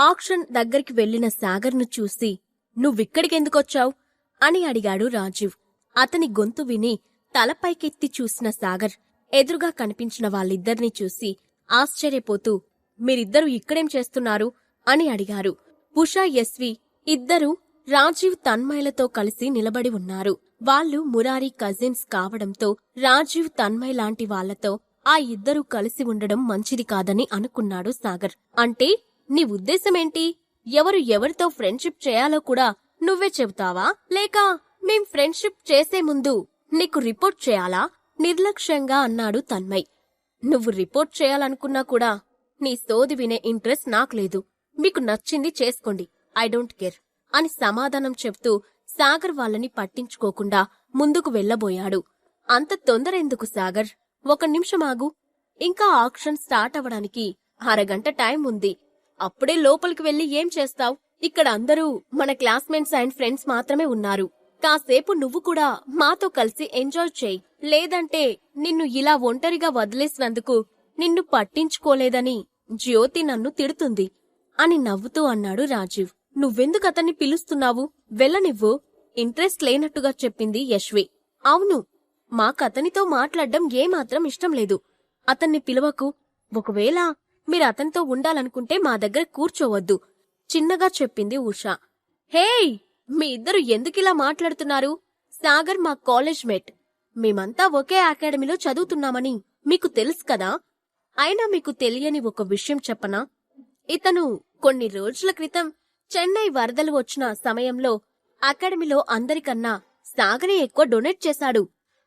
Auction దగ్గరికి వెళ్ళిన సాగర్ను చూసి నువ్విక్కడికెందుకొచ్చావు? అని అడిగాడు రాజీవ్. అతని గొంతు విని తలపైకెత్తి చూసిన సాగర్ ఎదురుగా కనిపించిన వాళ్ళిద్దరినీ చూసి ఆశ్చర్యపోతూ మీరిద్దరూ ఇక్కడేం చేస్తున్నారు? అని అడిగారు. ఉషా ఎస్వి ఇద్దరూ రాజీవ్ తన్మయలతో కలిసి నిలబడి ఉన్నారు. వాళ్ళు మురారి కజిన్స్ కావడంతో రాజీవ్ తన్మయ్ లాంటి వాళ్ళతో ఆ ఇద్దరూ కలిసి ఉండడం మంచిది కాదని అనుకున్నాడు సాగర్. అంటే నీ ఉద్దేశమేంటి? ఎవరు ఎవరితో ఫ్రెండ్షిప్ చేయాలో కూడా నువ్వే చెబుతావా? లేక మేం ఫ్రెండ్షిప్ చేసే ముందు నీకు రిపోర్ట్ చేయాలా? నిర్లక్ష్యంగా అన్నాడు తన్మయ్. నువ్వు రిపోర్ట్ చేయాలనుకున్నా కూడా నీ సోది వినే ఇంట్రెస్ట్ నాకు లేదు. మీకు నచ్చింది చేసుకోండి. ఐ డోంట్ కేర్ అని సమాధానం చెప్తూ సాగర్ వాళ్ళని పట్టించుకోకుండా ముందుకు వెళ్ళబోయాడు. అంత తొందర ఎందుకు సాగర్? ఒక నిమిషం ఆగు. ఇంకా ఆక్షన్ స్టార్ట్ అవడానికి అరగంట టైం ఉంది. అప్పుడే లోపలికి వెళ్ళి ఏం చేస్తావ్? ఇక్కడ అందరూ మన క్లాస్మేట్స్ అండ్ ఫ్రెండ్స్ మాత్రమే ఉన్నారు. కాసేపు నువ్వు కూడా మాతో కలిసి ఎంజాయ్ చేయి. లేదంటే నిన్ను ఇలా ఒంటరిగా వదిలేసినందుకు నిన్ను పట్టించుకోలేదని జ్యోతి నన్ను తిడుతుంది అని నవ్వుతూ అన్నాడు రాజీవ్. నువ్వెందుకు అతన్ని పిలుస్తున్నావు? వెళ్ళనివ్వు. ఇంట్రెస్ట్ లేనట్టుగా చెప్పింది యశ్వి. అవును మాకతనితో మాట్లాడడం ఏమాత్రం ఇష్టం లేదు. అతన్ని పిలవకు. ఒకవేళ మీరు అతనితో ఉండాలనుకుంటే మా దగ్గర కూర్చోవద్దు. చిన్నగా చెప్పింది ఉషా. హేయ్! మీ ఇద్దరు ఎందుకిలా మాట్లాడుతున్నారు? సాగర్ మా కాలేజ్ మేట్. మేమంతా ఒకే అకాడమీలో చదువుతున్నామని మీకు తెలుసు కదా? అయినా మీకు తెలియని ఒక విషయం చెప్పనా? ఇతను కొన్ని రోజుల క్రితం చెన్నై వరదలు వచ్చిన సమయంలో అకాడమీలో అందరికన్నా సాగరే ఎక్కువ డొనేట్ చేశాడు.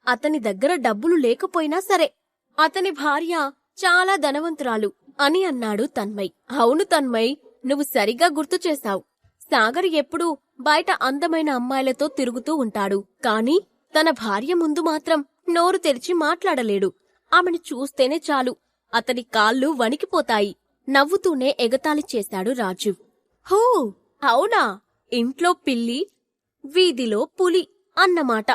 అతని దగ్గర డబ్బులు లేకపోయినా సరే. అతని భార్య చాలా ధనవంతురాలు అని అన్నాడు తన్మయ్. అవును తన్మయ్ నువ్వు సరిగా గుర్తు చేశావు. సాగర్ ఎప్పుడూ బయట అందమైన అమ్మాయిలతో తిరుగుతూ ఉంటాడు. కాని తన భార్య ముందు మాత్రం నోరు తెరిచి మాట్లాడలేడు. ఆమెను చూస్తేనే చాలు అతని కాళ్ళు వణికిపోతాయి నవ్వుతూనే ఎగతాళి చేశాడు రాజీవ్ హో అవునా? ఇంట్లో పిల్లి వీధిలో పులి అన్నమాట.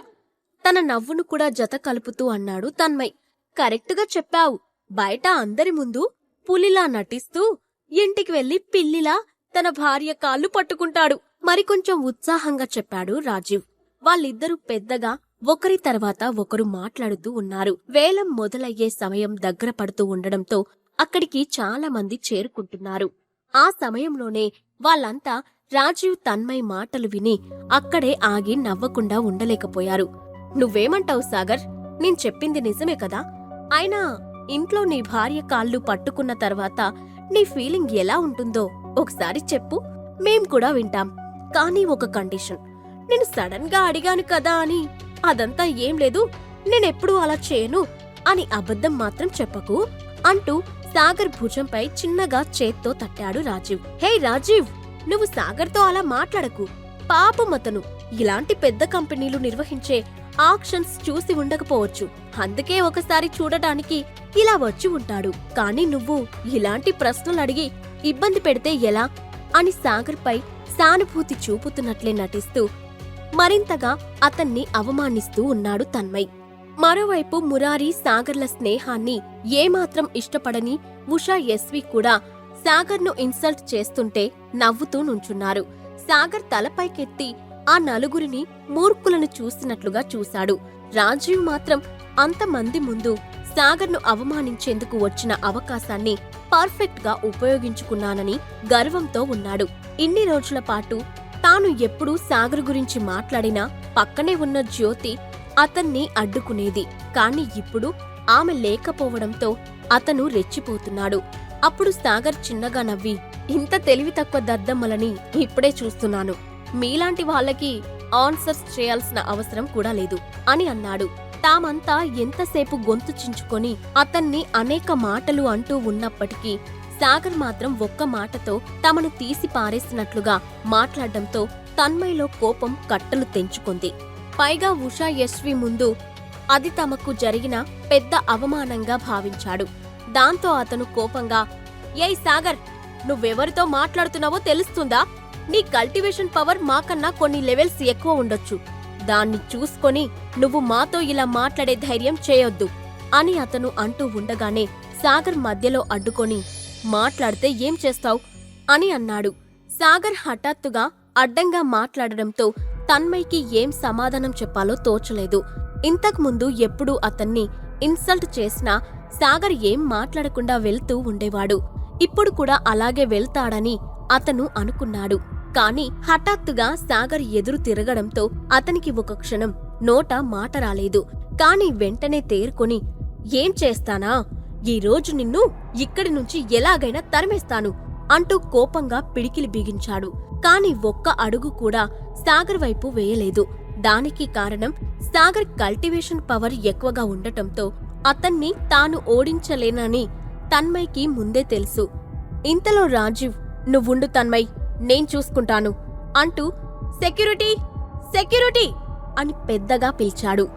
తన నవ్వును కూడా జత కలుపుతూ అన్నాడు తన్మయ్. కరెక్టుగా చెప్పావు. బయట అందరి ముందు పులిలా నటిస్తూ ఇంటికి వెళ్ళి పిల్లిలా తన భార్య కాళ్ళు పట్టుకుంటాడు. మరికొంచెం ఉత్సాహంగా చెప్పాడు రాజీవ్. వాళ్ళిద్దరూ పెద్దగా ఒకరి తర్వాత ఒకరు మాట్లాడుతూ ఉన్నారు. వేలం మొదలయ్యే సమయం దగ్గర పడుతూ ఉండడంతో అక్కడికి చాలా మంది చేరుకుంటున్నారు. ఆ సమయంలోనే వాళ్ళంతా రాజీవ్ తన్మయ్ మాటలు విని అక్కడే ఆగి నవ్వకుండా ఉండలేకపోయారు. నువ్వేమంటావు సాగర్? నేను చెప్పింది నిజమే కదా? అయినా ఇంట్లో నీ భార్య కాళ్ళు పట్టుకున్న తర్వాత నీ ఫీలింగ్ ఎలా ఉంటుందో ఒకసారి చెప్పు. మేం కూడా వింటాం. కానీ ఒక కండిషన్. నేను సడన్గా అడిగాను కదా అని. అదంతా ఏం లేదు. నేనెప్పుడు అలా చేయను అని అబద్ధం మాత్రం చెప్పకు అంటూ సాగర్ భుజంపై చిన్నగా చేత్తో తట్టాడు రాజీవ్. హే రాజీవ్! నువ్వు సాగర్తో అలా మాట్లాడకు. పాపం అతను. ఇలాంటి పెద్ద కంపెనీలు నిర్వహించే ఆక్షన్స్ చూసి ఉండకపోవచ్చు. అందుకే ఒకసారి చూడటానికి ఇలా వచ్చి ఉంటాడు. కానీ నువ్వు ఇలాంటి ప్రశ్నలు అడిగి ఇబ్బంది పెడితే ఎలా? అని సాగర్పై సానుభూతి చూపుతున్నట్లే నటిస్తూ మరింతగా అతన్ని అవమానిస్తూ ఉన్నాడు తన్మయ్. మరోవైపు మురారి సాగర్ల స్నేహాన్ని ఏమాత్రం ఇష్టపడని ఉషా ఎస్వి కూడా సాగర్ను ఇన్సల్ట్ చేస్తుంటే నవ్వుతూ నుంచున్నారు. సాగర్ తలపైకెత్తి ఆ నలుగురిని మూర్ఖులను చూసినట్లుగా చూశాడు. రాజీవ్ మాత్రం అంతమంది ముందు సాగర్ను అవమానించేందుకు వచ్చిన అవకాశాన్ని పర్ఫెక్ట్గా ఉపయోగించుకున్నానని గర్వంతో ఉన్నాడు. ఇన్ని రోజుల పాటు తాను ఎప్పుడూ సాగర్ గురించి మాట్లాడినా పక్కనే ఉన్న జ్యోతి అతన్ని అడ్డుకునేది. కాని ఇప్పుడు ఆమె లేకపోవడంతో అతను రెచ్చిపోతున్నాడు. అప్పుడు సాగర్ చిన్నగా నవ్వి ఇంత తెలివి తక్కువ దద్దమ్మలని ఇప్పుడే చూస్తున్నాను. మీలాంటి వాళ్ళకి ఆన్సర్స్ చేయాల్సిన అవసరం కూడా లేదు అని అన్నాడు. తామంతా ఎంతసేపు గొంతు చించుకొని అతన్ని అనేక మాటలు అంటూ ఉన్నప్పటికీ సాగర్ మాత్రం ఒక్క మాటతో తమను తీసి పారేసినట్లుగా మాట్లాడడంతో తన్మయ్లో కోపం కట్టలు తెంచుకుంది. పైగా ఉషా యశ్వి ముందు అది తమకు జరిగిన పెద్ద అవమానంగా భావించాడు. దాంతో అతను కోపంగా ఏయ్ సాగర్ నువ్వెవరితో మాట్లాడుతున్నావో తెలుస్తుందా? నీ కల్టివేషన్ పవర్ మాకన్నా కొన్ని లెవెల్స్ ఎక్కువ ఉండొచ్చు. దాన్ని చూసుకొని నువ్వు మాతో ఇలా మాట్లాడే ధైర్యం చేయొద్దు అని అతను అంటూ ఉండగానే సాగర్ మధ్యలో అడ్డుకొని మాట్లాడితే ఏం చేస్తావ్? అని అన్నాడు. సాగర్ హఠాత్తుగా అడ్డంగా మాట్లాడడంతో తన్మయ్కి ఏం సమాధానం చెప్పాలో తోచలేదు. ఇంతకుముందు ఎప్పుడూ అతన్ని ఇన్సల్ట్ చేసినా సాగర్ ఏం మాట్లాడకుండా వెళ్తూ ఉండేవాడు. ఇప్పుడు కూడా అలాగే వెళ్తాడని అతను అనుకున్నాడు. కాని హఠాత్తుగా సాగర్ ఎదురు తిరగడంతో అతనికి ఒక క్షణం నోట మాట రాలేదు. కాని వెంటనే తేరుకొని ఏం చేస్తానా? ఈ రోజు నిన్ను ఇక్కడి నుంచి ఎలాగైనా తరిమేస్తాను అంటూ కోపంగా పిడికిలి బిగించాడు. కాని ఒక్క అడుగు కూడా సాగర్ వైపు వేయలేదు. దానికి కారణం సాగర్ కల్టివేషన్ పవర్ ఎక్కువగా ఉండటంతో అతన్ని తాను ఓడించలేనని తన్మయ్కి ముందే తెలుసు. ఇంతలో రాజీవ్ నువ్వుండు తన్మయ్ నేను చూసుకుంటాను అంటూ సెక్యూరిటీ సెక్యూరిటీ! అని పెద్దగా పిలిచాడు.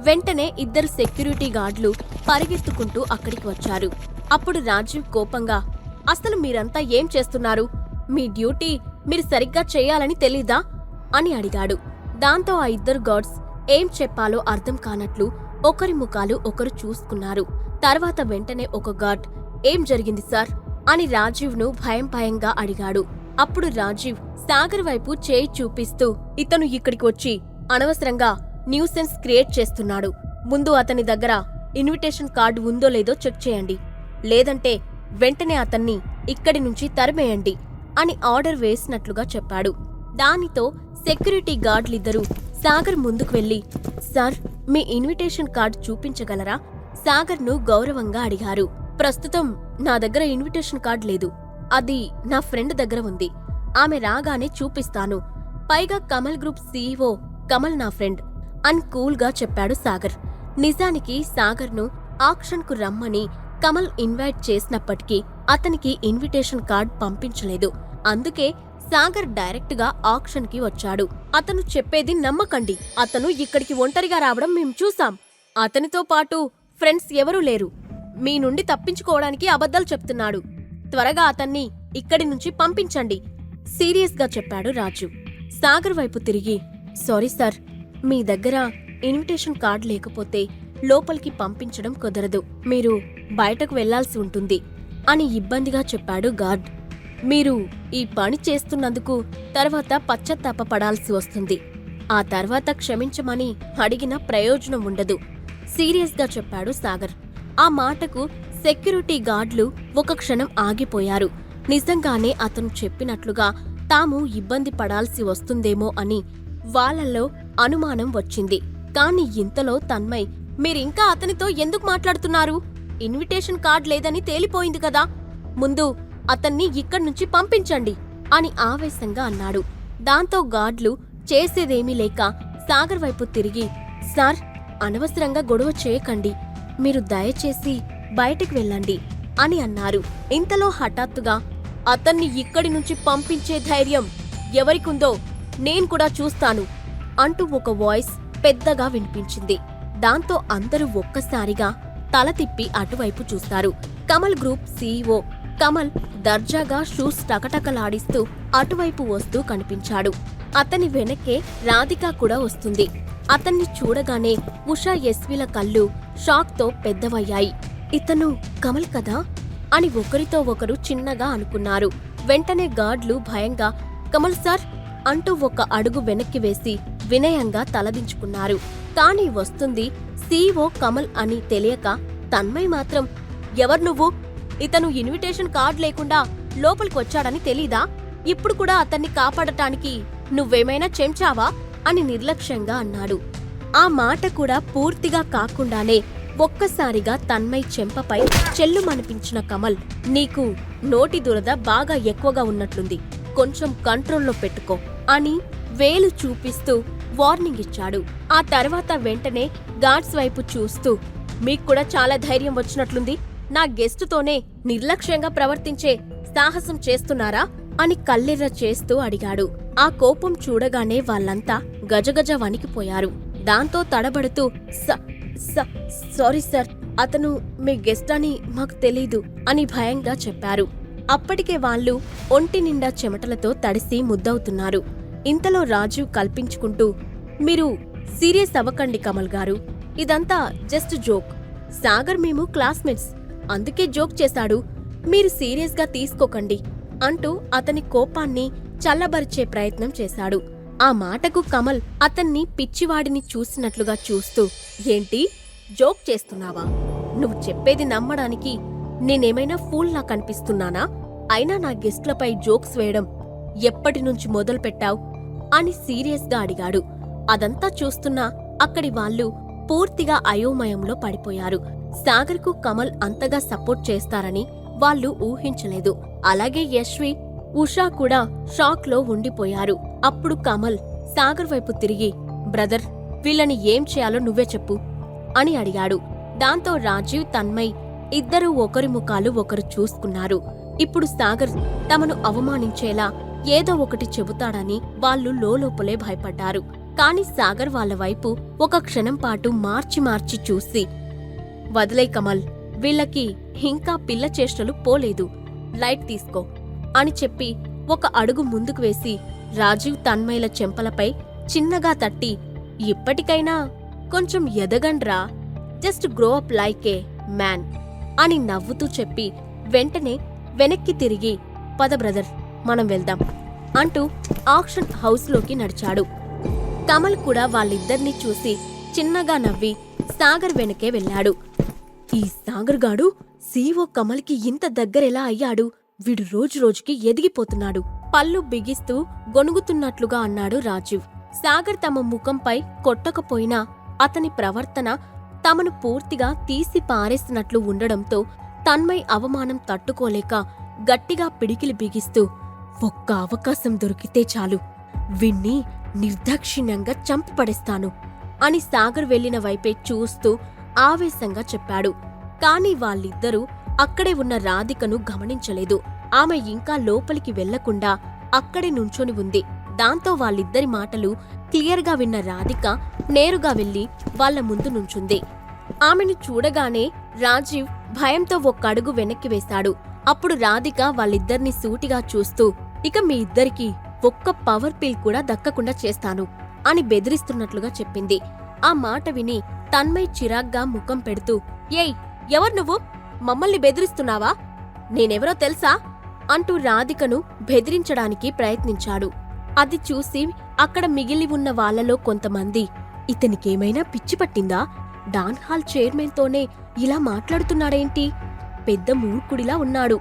వెంటనే ఇద్దరు సెక్యూరిటీ గార్డులు పరిగెత్తుకుంటూ అక్కడికి వచ్చారు. అప్పుడు రాజీవ్ కోపంగా అసలు మీరంతా ఏం చేస్తున్నారు? మీ డ్యూటీ మీరు సరిగ్గా చేయాలని తెలీదా? అని అడిగాడు. దాంతో ఆ ఇద్దరు గార్డ్స్ ఏం చెప్పాలో అర్థం కానట్లు ఒకరి ముఖాలు ఒకరు చూసుకున్నారు. తర్వాత వెంటనే ఒక గార్డ్ ఏం జరిగింది సార్? అని రాజీవ్ను భయం భయంగా అడిగాడు. అప్పుడు రాజీవ్ సాగర్ వైపు చేయి చూపిస్తూ ఇతను ఇక్కడికి వచ్చి అనవసరంగా న్యూసెన్స్ క్రియేట్ చేస్తున్నాడు. ముందు అతని దగ్గర ఇన్విటేషన్ కార్డు ఉందో లేదో చెక్ చేయండి. లేదంటే వెంటనే అతన్ని ఇక్కడి నుంచి తరిమేయండి అని ఆర్డర్ వేసినట్లుగా చెప్పాడు. దానితో సెక్యూరిటీ గార్డ్లిద్దరూ సాగర్ ముందుకు వెళ్ళి సార్ మీ ఇన్విటేషన్ కార్డు చూపించగలరా? సాగర్ను గౌరవంగా అడిగారు. ప్రస్తుతం నా దగ్గర ఇన్విటేషన్ కార్డ్ లేదు. అది నా ఫ్రెండ్ దగ్గర ఉంది. ఆమె రాగానే చూపిస్తాను. పైగా కమల్ గ్రూప్ సీఈఓ కమల్ నా ఫ్రెండ్. అని కూల్గా చెప్పాడు సాగర్. నిజానికి సాగర్ను ఆక్షన్కు రమ్మని కమల్ ఇన్వైట్ చేసినప్పటికీ అతనికి ఇన్విటేషన్ కార్డ్ పంపించలేదు. అందుకే సాగర్ డైరెక్ట్గా ఆక్షన్కి వచ్చాడు. అతను చెప్పేది నమ్మకండి. అతను ఇక్కడికి ఒంటరిగా రావడం మేము చూసాం. అతనితో పాటు ఫ్రెండ్స్ ఎవరూ లేరు. మీ నుండి తప్పించుకోవడానికి అబద్ధాలు చెప్తున్నాడు. త్వరగా అతన్ని ఇక్కడి నుంచి పంపించండి సీరియస్గా చెప్పాడు రాజు. సాగర్ వైపు తిరిగి సారీ సార్ మీ దగ్గర ఇన్విటేషన్ కార్డ్ లేకపోతే లోపలికి పంపించడం కుదరదు మీరు బయటకు వెళ్ళాల్సి ఉంటుంది అని ఇబ్బందిగా చెప్పాడు గార్డ్. మీరు ఈ పని చేస్తున్నందుకు తర్వాత పశ్చాత్తాప పడాల్సి వస్తుంది. ఆ తర్వాత క్షమించమని అడిగిన ప్రయోజనం ఉండదు సీరియస్గా చెప్పాడు సాగర్. ఆ మాటకు సెక్యూరిటీ గార్డ్లు ఒక క్షణం ఆగిపోయారు. నిజంగానే అతను చెప్పినట్లుగా తాము ఇబ్బంది పడాల్సి వస్తుందేమో అని వాళ్ళలో అనుమానం వచ్చింది. కాని ఇంతలో తన్మయ్ మీరింకా అతనితో ఎందుకు మాట్లాడుతున్నారు? ఇన్విటేషన్ కార్డ్ లేదని తేలిపోయింది కదా. ముందు అతన్ని ఇక్కడి నుంచి పంపించండి అని ఆవేశంగా అన్నాడు. దాంతో గార్డ్లు చేసేదేమీ లేక సాగర్ వైపు తిరిగి సార్ అనవసరంగా గొడవ చేయకండి. మీరు దయచేసి బయటికి వెళ్ళండి అని అన్నారు. ఇంతలో హఠాత్తుగా అతన్ని ఇక్కడి నుంచి పంపించే ధైర్యం ఎవరికుందో నేను కూడా చూస్తాను అంటూ ఒక వాయిస్ పెద్దగా వినిపించింది. దాంతో అందరూ ఒక్కసారిగా తల తిప్పి అటువైపు చూస్తారు. కమల్ గ్రూప్ సీఈఓ కమల్ దర్జాగా షూస్ టకటకలాడిస్తూ అటువైపు వస్తూ కనిపించాడు. అతని వెనకే రాధిక కూడా వస్తుంది. అతన్ని చూడగానే ఉషా ఎస్విల కళ్ళు షాక్తో పెద్దవయ్యాయి. ఇతను కమల్ కదా? అని ఒకరితో ఒకరు చిన్నగా అనుకున్నారు. వెంటనే గార్డ్లు భయంగా కమల్ సార్ అంటూ ఒక అడుగు వెనక్కి వేసి వినయంగా తలదించుకున్నారు. కాని వస్తుంది సీఓ కమల్ అని తెలియక తన్మయ్ మాత్రం ఎవరు నువ్వు? ఇతను ఇన్విటేషన్ కార్డ్ లేకుండా లోపలికొచ్చాడని తెలీదా? ఇప్పుడు కూడా అతన్ని కాపాడటానికి నువ్వేమైనా చెంచావా? అని నిర్లక్ష్యంగా అన్నాడు. ఆ మాట కూడా పూర్తిగా కాకుండానే ఒక్కసారిగా తన్మయ్ చెంపపై చెల్లుమనిపించిన కమల్ నీకు నోటి దురద బాగా ఎక్కువగా ఉన్నట్లుంది. కొంచెం కంట్రోల్లో పెట్టుకో అని వేలు చూపిస్తూ వార్నింగ్ ఇచ్చాడు. ఆ తర్వాత వెంటనే గాడ్స్ వైపు చూస్తూ మీకు కూడా చాలా ధైర్యం వచ్చినట్లుంది. నా గెస్టుతోనే నిర్లక్ష్యంగా ప్రవర్తించే సాహసం చేస్తున్నారా? అని కల్లెర్ర చేస్తూ అడిగాడు. ఆ కోపం చూడగానే వాళ్ళంతా గజగజ వణికిపోయారు. దాంతో తడబడుతూ స- సారీ సార్ అతను మీ గెస్ట్ అని మాకు తెలీదు అని భయంగా చెప్పారు. అప్పటికే వాళ్ళు ఒంటి నిండా చెమటలతో తడిసి ముద్దవుతున్నారు. ఇంతలో రాజు కల్పించుకుంటూ మీరు సీరియస్ అవ్వకండి కమల్ గారు ఇదంతా జస్ట్ జోక్. సాగర్ మేము క్లాస్మేట్స్ అందుకే జోక్ చేశాడు. మీరు సీరియస్గా తీసుకోకండి అంటూ అతని కోపాన్ని చల్లబరిచే ప్రయత్నం చేశాడు. ఆ మాటకు కమల్ అతన్ని పిచ్చివాడిని చూసినట్లుగా చూస్తూ ఏంటి? జోక్ చేస్తున్నావా? నువ్వు చెప్పేది నమ్మడానికి నేనేమైనా ఫూల్లా కనిపిస్తున్నానా? అయినా నా గెస్ట్లపై జోక్స్ వేయడం ఎప్పటి నుంచి అని సీరియస్గా అడిగాడు. అదంతా చూస్తున్నా అక్కడి వాళ్ళు పూర్తిగా అయోమయంలో పడిపోయారు. సాగర్కు కమల్ అంతగా సపోర్ట్ చేస్తారని వాళ్ళు ఊహించలేదు. అలాగే యశ్వి ఉషా కూడా షాక్లో ఉండిపోయారు. అప్పుడు కమల్ సాగర్ వైపు తిరిగి బ్రదర్ వీళ్ళని ఏం చేయాలో నువ్వే చెప్పు అని అడిగాడు. దాంతో రాజీవ్ తన్మయ్ ఇద్దరూ ఒకరి ముఖాలు ఒకరు చూసుకున్నారు. ఇప్పుడు సాగర్ తమను అవమానించేలా ఏదో ఒకటి చెబుతాడని వాళ్ళు లోలోపలే భయపడ్డారు. కాని సాగర్ వాళ్ళ వైపు ఒక క్షణం పాటు మార్చి మార్చి చూసి వదిలే కమల్ వీళ్ళకి ఇంకా పిల్ల చేష్టలు పోలేదు. లైట్ తీసుకో అని చెప్పి ఒక అడుగు ముందుకు వేసి రాజీవ్ తన్మయల చెంపలపై చిన్నగా తట్టి ఇప్పటికైనా కొంచెం ఎదగండ్రా just grow up like a man అని నవ్వుతూ చెప్పి వెంటనే వెనక్కి తిరిగి పద బ్రదర్ మనం వెళ్దాం అంటూ ఆక్షన్ హౌస్లోకి నడిచాడు. కమల్ కూడా వాళ్ళిద్దరినీ చూసి చిన్నగా నవ్వి సాగర్ వెనకే వెళ్ళాడు. ఈ సాగర్ గాడు సీఓ కమల్కి ఇంత దగ్గరెలా అయ్యాడు? వీడు రోజు రోజుకి ఎదిగిపోతున్నాడు. పళ్ళు బిగిస్తూ గొనుగుతున్నట్లుగా అన్నాడు రాజీవ్. సాగర్ తమ ముఖంపై కొట్టకపోయినా అతని ప్రవర్తన తమను పూర్తిగా తీసి పారేసినట్లు ఉండడంతో తన్మయ్ అవమానం తట్టుకోలేక గట్టిగా పిడికిలి బిగిస్తూ ఒక్క అవకాశం దొరికితే చాలు. విన్ని నిర్దాక్షిణ్యంగా చంపపడేస్తాను అని సాగర్ వెళ్ళిన వైపే చూస్తూ ఆవేశంగా చెప్పాడు. కాని వాళ్ళిద్దరూ అక్కడే ఉన్న రాధికను గమనించలేదు. ఆమె ఇంకా లోపలికి వెళ్ళకుండా అక్కడే నుంచొని ఉంది. దాంతో వాళ్ళిద్దరి మాటలు క్లియర్గా విన్న రాధిక నేరుగా వెళ్ళి వాళ్ళ ముందు నుంచుంది. ఆమెను చూడగానే రాజీవ్ భయంతో ఒక్క అడుగు వెనక్కి వేశాడు. అప్పుడు రాధిక వాళ్ళిద్దరినీ సూటిగా చూస్తూ ఇక మీ ఇద్దరికి ఒక్క పవర్ పిల్ కూడా దక్కకుండా చేస్తాను అని బెదిరిస్తున్నట్లుగా చెప్పింది. ఆ మాట విని తన్మయ్ చిరాగ్గా ముఖం పెడుతూ ఏయ్ ఎవరు నువ్వు? మమ్మల్ని బెదిరిస్తున్నావా? నేనెవరో తెలుసా? అంటూ రాధికను బెదిరించడానికి ప్రయత్నించాడు. అది చూసి అక్కడ మిగిలి ఉన్న వాళ్ళలో కొంతమంది ఇతనికేమైనా పిచ్చి పట్టిందా? డాన్ హాల్ చైర్మన్తోనే ఇలా మాట్లాడుతున్నాడేంటి? పెద్ద మూర్ఖుడిలా ఉన్నాడు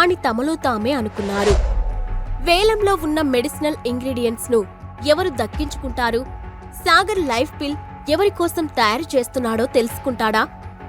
అని తమలో తామే అనుకున్నారు. వేలంలో ఉన్న మెడిసినల్ ఇంగ్రీడియంట్స్ను ఎవరు దక్కించుకుంటారు? సాగర్ లైఫ్ పిల్ ఎవరి కోసం తయారు చేస్తున్నాడో తెలుసుకుంటాడా?